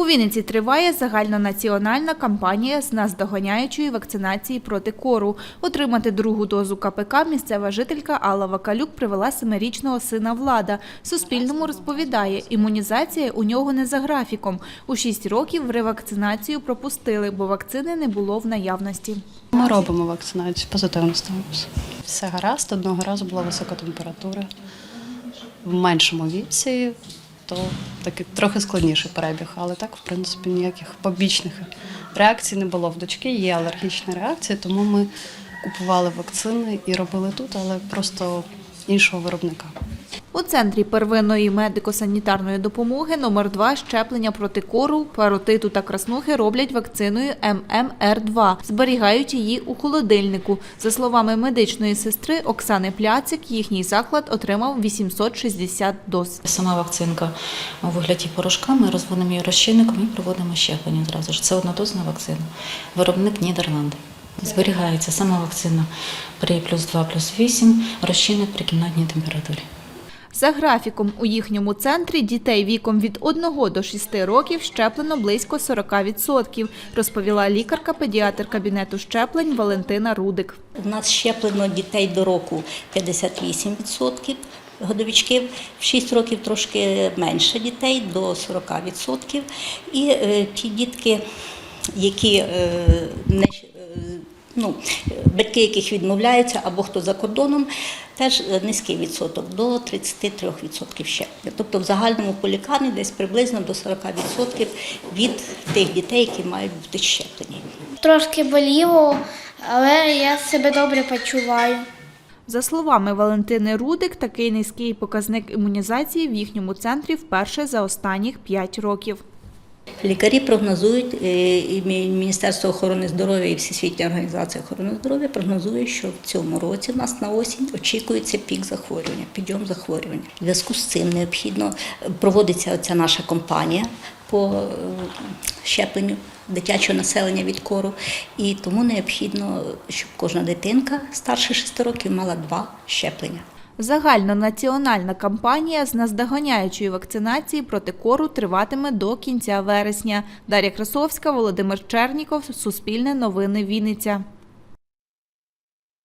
У Вінниці триває загальнонаціональна кампанія з наздоганяючої вакцинації проти кору. Отримати другу дозу КПК місцева жителька Алла Вакалюк привела семирічного сина Влада. Суспільному розповідає, імунізація у нього не за графіком. У 6 років ревакцинацію пропустили, бо вакцини не було в наявності. Ми робимо вакцинацію, позитивно ставимося. Все гаразд, одного разу була висока температура. В меншому віці, то такий трохи складніший перебіг, але так, в принципі, ніяких побічних реакцій не було. В дочки є алергічна реакція, тому ми купували вакцини і робили тут, але просто іншого виробника. У центрі первинної медико-санітарної допомоги номер 2 щеплення проти кору, паротиту та краснухи роблять вакциною ММР-2. Зберігають її у холодильнику. За словами медичної сестри Оксани Пляцик, їхній заклад отримав 860 доз. Сама вакцинка у вигляді порошка, ми розводимо її розчинником і проводимо щеплення зразу ж. Це однодозна вакцина. Виробник Нідерланди. Зберігається сама вакцина при плюс 2, плюс 8, розчинник при кімнатній температурі. За графіком у їхньому центрі дітей віком від 1 до 6 років щеплено близько 40%, розповіла лікарка-педіатр кабінету щеплень Валентина Рудик. У нас щеплено дітей до року 58% годовичків, в 6 років трошки менше дітей до 40%. І е, ті дітки, які е, не ну, батьки, яких відмовляються або хто за кордоном, теж е, низький відсоток до 33% щеплення. Тобто в загальному по лікарні десь приблизно до 40% від тих дітей, які мають бути щеплені. Трошки боліло, але я себе добре почуваю. За словами Валентини Рудик, такий низький показник імунізації в їхньому центрі вперше за останніх 5 років. Лікарі прогнозують, е, і Міністерство охорони здоров'я і Всесвітня організація охорони здоров'я прогнозує, що в цьому році в нас на осінь очікується пік захворювання, підйом захворювання. В зв'язку з цим необхідно е, проводиться ця наша кампанія по е, щепленню дитячого населення від кору. І тому необхідно, щоб кожна дитинка старше 6 років мала два щеплення. Загальнонаціональна кампанія з наздоганяючої вакцинації проти кору триватиме до кінця вересня. Дар'я Красовська, Володимир Черніков, Суспільне новини Вінниця.